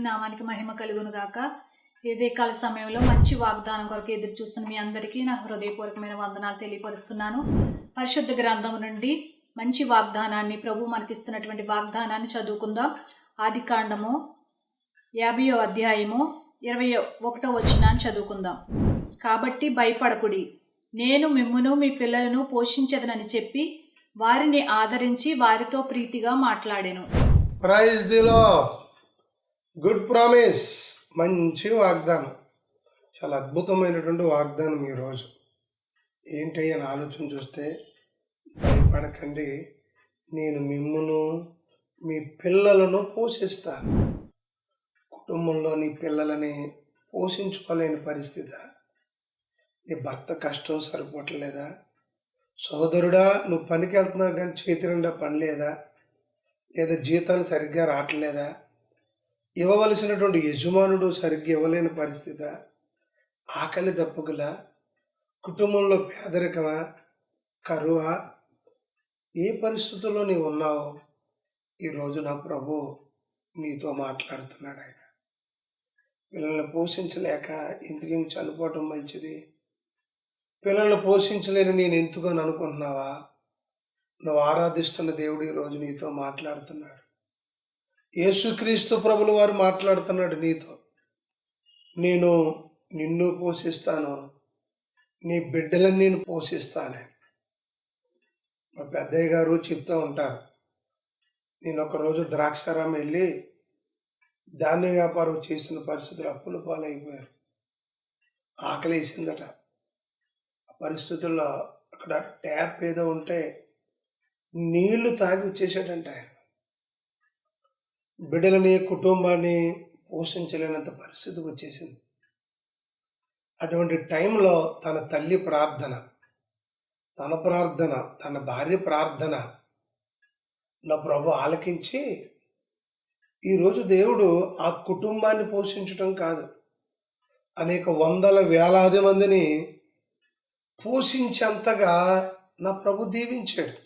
దేవుని నామానికి మహిమ కలుగును గాక. ఇదే కాల సమయంలో మంచి వాగ్దానం కొరకు ఎదురు చూస్తున్న మీ అందరికీ నా హృదయపూర్వకమైన వందనాలు తెలియపరుస్తున్నాను. పరిశుద్ధ గ్రంథం నుండి మంచి వాగ్దానాన్ని ప్రభు మనకిస్తున్నటువంటి వాగ్దానాన్ని చదువుకుందాం. ఆది కాండము యాభయో అధ్యాయము ఇరవై ఒకటో వచ్చినాన్ని చదువుకుందాం. కాబట్టి భయపడకుడి. నేను మిమ్మును మీ పిల్లలను పోషించదనని చెప్పి వారిని ఆదరించి వారితో ప్రీతిగా మాట్లాడాను. ప్రైజ్ దిలో గుడ్ ప్రామిస్ మంచి వాగ్దానం. చాలా అద్భుతమైనటువంటి వాగ్దానం ఈరోజు ఏంటి అని ఆలోచన చూస్తే భయపడకండి. నేను మిమ్మను మీ పిల్లలను పోషిస్తాను. కుటుంబంలో నీ పిల్లలని పోషించుకోలేని పరిస్థితి. నీ భర్త కష్టం సరిపోవట్లేదా? సోదరుడా నువ్వు పనికి వెళ్తున్నావు కానీ చేతి నిండా పని లేదా? లేదా జీతాలు సరిగ్గా రావట్లేదా? ఇవ్వవలసినటువంటి యజమానుడు సరిగ్గా ఇవ్వలేని పరిస్థితి ఆకలి దప్పుకుల కుటుంబంలో పేదరికమా కరువ ఏ పరిస్థితుల్లో నీవు ఉన్నావో ఈరోజు నా ప్రభు నీతో మాట్లాడుతున్నాడు ఆయన. పిల్లల్ని పోషించలేక ఎందుకు ఇంక చనిపోవటం మంచిది? పిల్లల్ని పోషించలేని నేను ఎందుకు అని అనుకుంటున్నావా? నువ్వు ఆరాధిస్తున్న దేవుడు ఈరోజు నీతో మాట్లాడుతున్నాడు. యేసుక్రీస్తు ప్రభులు వారు మాట్లాడుతున్నాడు నీతో. నేను నిన్ను పోషిస్తాను. నీ బిడ్డలను నేను పోషిస్తానే. మా పెద్దయ్య గారు చెప్తూ ఉంటారు. నేను ఒకరోజు ద్రాక్షారాం వెళ్ళి ధాన్య వ్యాపారం చేసిన పరిస్థితులు అప్పుల పాలైపోయారు. ఆకలి వేసిందట ఆ పరిస్థితుల్లో అక్కడ ట్యాప్ ఏదో ఉంటే నీళ్ళు తాగి వచ్చేసాడంట ఆయన. బిడ్డలని కుటుంబాన్ని పోషించలేనంత పరిస్థితికి వచ్చేసింది. అటువంటి టైంలో తన తల్లి ప్రార్థన తన ప్రార్థన తన భార్య ప్రార్థన నా ప్రభు ఆలకించి ఈరోజు దేవుడు ఆ కుటుంబాన్ని పోషించటం కాదు. అనేక వందల వేలాది మందిని పోషించేంతగా నా ప్రభు దీవించాడు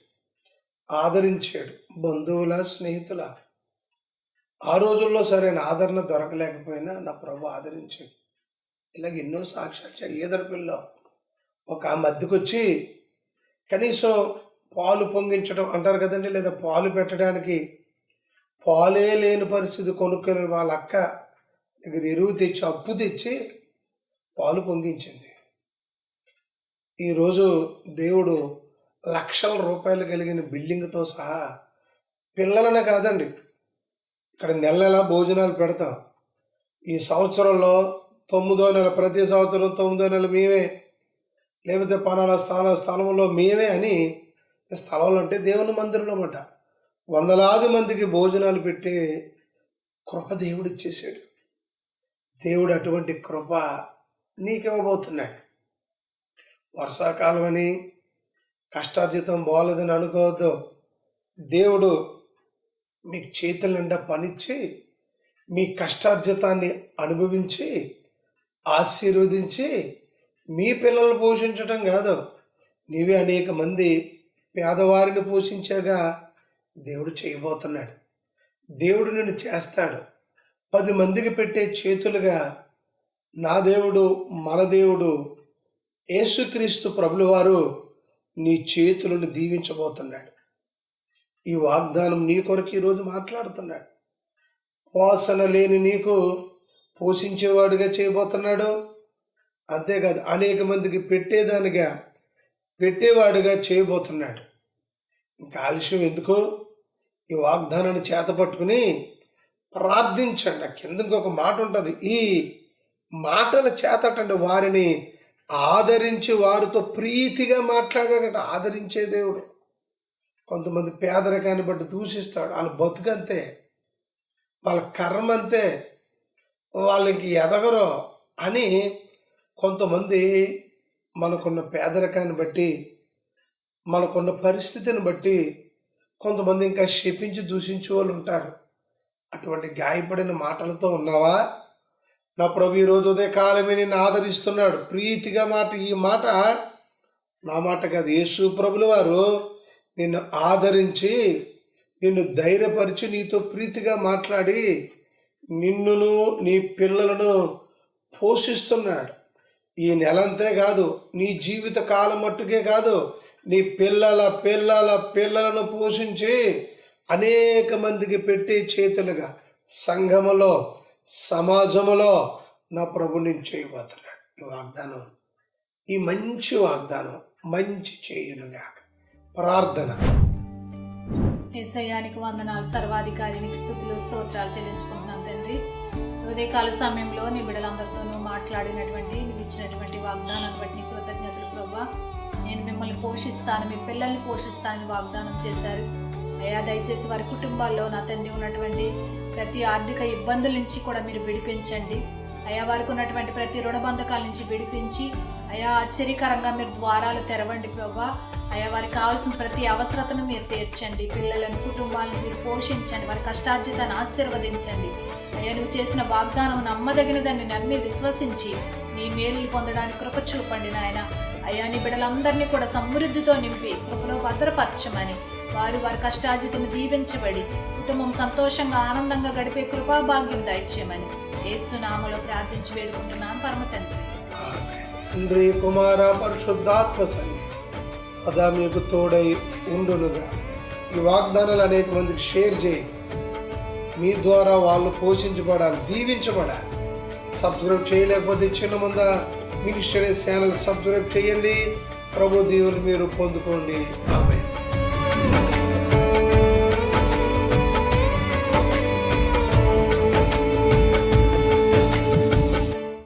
ఆదరించాడు. బంధువుల స్నేహితుల ఆ రోజుల్లో సరైన ఆదరణ దొరకలేకపోయినా నా ప్రభు ఆదరించాడు. ఇలాగ ఎన్నో సాక్ష్యాలు ఈదరు పిల్ల ఒక మధ్యకొచ్చి కనీసం పాలు పొంగించడం అంటారు కదండి లేదా పాలు పెట్టడానికి పాలే లేని పరిస్థితి కొనుక్కొని వాళ్ళ అక్క దగ్గర ఎరువు తెచ్చి అప్పు తెచ్చి పాలు పొంగించింది. ఈరోజు దేవుడు లక్షల రూపాయలు కలిగిన బిల్డింగ్తో సహా పిల్లలనే కాదండి ఇక్కడ నెల నెల భోజనాలు పెడతాం. ఈ సంవత్సరంలో తొమ్మిదో నెల ప్రతి సంవత్సరం తొమ్మిదో నెల మేమే లేకపోతే పనాల స్థాన స్థలంలో మేమే అని స్థలంలో అంటే దేవుని మందిరంలో మాట. వందలాది మందికి భోజనాలు పెట్టే కృప దేవుడు ఇచ్చేసాడు. దేవుడు అటువంటి కృప నీకివ్వబోతున్నాడు. వర్షాకాలం అని కష్టార్జితం బాగలేదని అనుకోవద్దు. దేవుడు మీకు చేతుల నిండా పనిచ్చి మీ కష్టార్జితాన్ని అనుభవించి ఆశీర్వదించి మీ పిల్లల్ని పోషించడం కాదు. నీవే అనేక మంది పేదవారిని పోషించాగా దేవుడు చేయబోతున్నాడు. దేవుడు నిన్ను చేస్తాడు. పది మందికి పెట్టే చేతులుగా నా దేవుడు మన దేవుడు యేసుక్రీస్తు ప్రభులవారు నీ చేతులను దీవించబోతున్నాడు. ఈ వాగ్దానం నీ కొరకు ఈరోజు మాట్లాడుతున్నాడు. వాసన లేని నీకు పోషించేవాడుగా చేయబోతున్నాడు. అంతేకాదు అనేక మందికి పెట్టేదానిగా పెట్టేవాడుగా చేయబోతున్నాడు. ఇంకా ఆలస్యం ఎందుకు? ఈ వాగ్దానాన్ని చేత పట్టుకుని ప్రార్థించండి. ఆ కింద ఇంకొక మాట ఉంటుంది. ఈ మాటల చేతటండి వారిని ఆదరించి వారితో ప్రీతిగా మాట్లాడాడట. ఆదరించే దేవుడు. కొంతమంది పేదరికాన్ని బట్టి దూషిస్తాడు. వాళ్ళ బతుకంతే. వాళ్ళ కర్మ అంతే వాళ్ళకి ఎదగరు అని కొంతమంది మనకున్న పేదరికాన్ని బట్టి మనకున్న పరిస్థితిని బట్టి కొంతమంది ఇంకా శపించి దూషించే వాళ్ళు ఉంటారు. అటువంటి గాయపడిన మాటలతో ఉన్నావా? నా ప్రభు ఈరోజు ఉదయకాలమే నేను ఆదరిస్తున్నాడు. ప్రీతిగా మాట ఈ మాట నా మాట కాదు. యేసు ప్రభులు వారు నిన్ను ఆదరించి నిన్ను ధైర్యపరిచి నీతో ప్రీతిగా మాట్లాడి నిన్నును నీ పిల్లలను పోషిస్తున్నాడు. ఈ నెలంతే కాదు నీ జీవిత కాలం మట్టుకే కాదు నీ పిల్లల పిల్లల పిల్లలను పోషించి అనేక మందికి పెట్టే చేతులుగా సంఘములో సమాజములో నా ప్రభు నేను చేయబోతున్నాడు. ఈ వాగ్దానం ఈ మంచి వాగ్దానం మంచి చేయునుగాక. ప్రార్థన. ఏసయ్యానికి వందనాలు. సర్వాధికారినికి స్థుతులు స్తోత్రాలు చెల్లించుకుంటున్నాం తండ్రి. ఉదయకాల సమయంలో నీ బిడ్డలందరితోనూ మాట్లాడినటువంటి నువ్వు ఇచ్చినటువంటి వాగ్దానాన్ని బట్టి నీ కృతజ్ఞతలు ప్రభా. నేను మిమ్మల్ని పోషిస్తాను మీ పిల్లల్ని పోషిస్తానని వాగ్దానం చేశారు. అయ్యా దయచేసి వారి కుటుంబాల్లో నా తండ్రి ఉన్నటువంటి ప్రతి ఆర్థిక ఇబ్బందుల నుంచి కూడా మీరు విడిపించండి. అయా వారికి ఉన్నటువంటి ప్రతి రుణబంధకాల నుంచి విడిపించి అయా ఆశ్చర్యకరంగా మీరు ద్వారాలు తెరవండి ప్రభా. అయా వారికి కావాల్సిన ప్రతి అవసరతను మీరు తీర్చండి. పిల్లలను కుటుంబాలను మీరు పోషించండి. వారి కష్టార్జితాన్ని ఆశీర్వదించండి. అయ్యా నువ్వు చేసిన వాగ్దానం నమ్మదగినదాన్ని నమ్మి విశ్వసించి నీ మేలులు పొందడానికి కృప చూపండి నాయన. అయ్యా నీ బిడ్డలందరినీ కూడా సమృద్ధితో నింపి కృపలో భద్రపరచమని. వారు వారి కష్టార్జితను దీవించబడి కుటుంబం సంతోషంగా ఆనందంగా గడిపే కృపాభాగ్యం దయచేయమని. ఏసునామలో ప్రార్థించి వేడుకుంటున్నాను పరమ తండ్రి తండ్రి కుమార పరిశుద్ధాత్మ సన్ని సదా మీకు తోడై ఉండునుగా. ఈ వాగ్దానాలు అనేక మందికి షేర్ చేయండి. మీ ద్వారా వాళ్ళు పోషించబడాలి దీవించబడాలి. సబ్స్క్రైబ్ చేయలేకపోతే చిన్న ముందా మినిస్టరీ ఛానల్ సబ్స్క్రైబ్ చేయండి. ప్రభు దీవులు మీరు పొందుకోండి. ఆమె